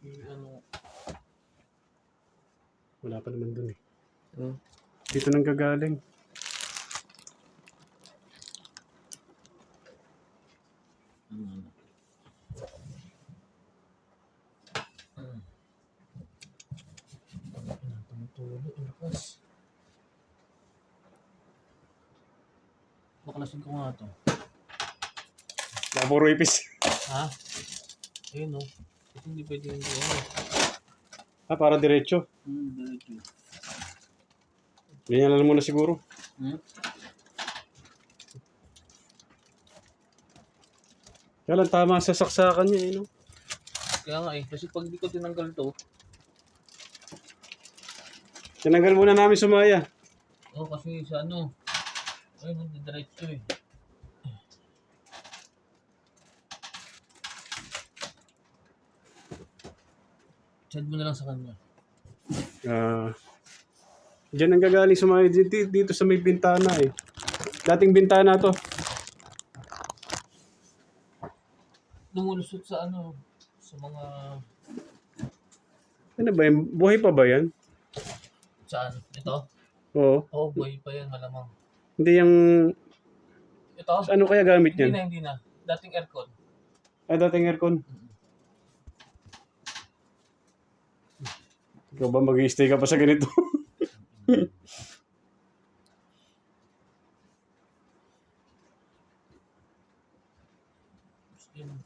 Yung ano. Wala pa naman dun eh. Hmm. Dito nang gagaling. Ano, ano. Hmm. Tumutulog, lakas. Baklasin ko nga to. Laburo ipis. Ha? Ayun o. No? Hindi pwede yung ano. ah, para diretso. Hmm, diretso. Ganyan lang muna siguro. Hmm? Kaya lang tama sa saksakan niya eh, no? Kaya nga eh, kasi pag di ko tinanggal to, Tinanggal muna namin sumaya. oh kasi sa ano, ayun, hindi diretso eh. Chat mo na lang sa kanya. Ah. Diyan ang gagaling sumaya dito, dito sa may bintana eh. Dating bintana to. Lumulusot sa ano, sa mga, Ano ba yan? Buhay pa ba yan? saan? Ito? Oo. Oo, oh, buhay pa yan, malamang. Hindi yung... Ito? Ano kaya gamit Hindi na, hindi na. Dating aircon. Ah, dating aircon. Ikaw ba mag-stay ka pa sa ganito? Gusto lang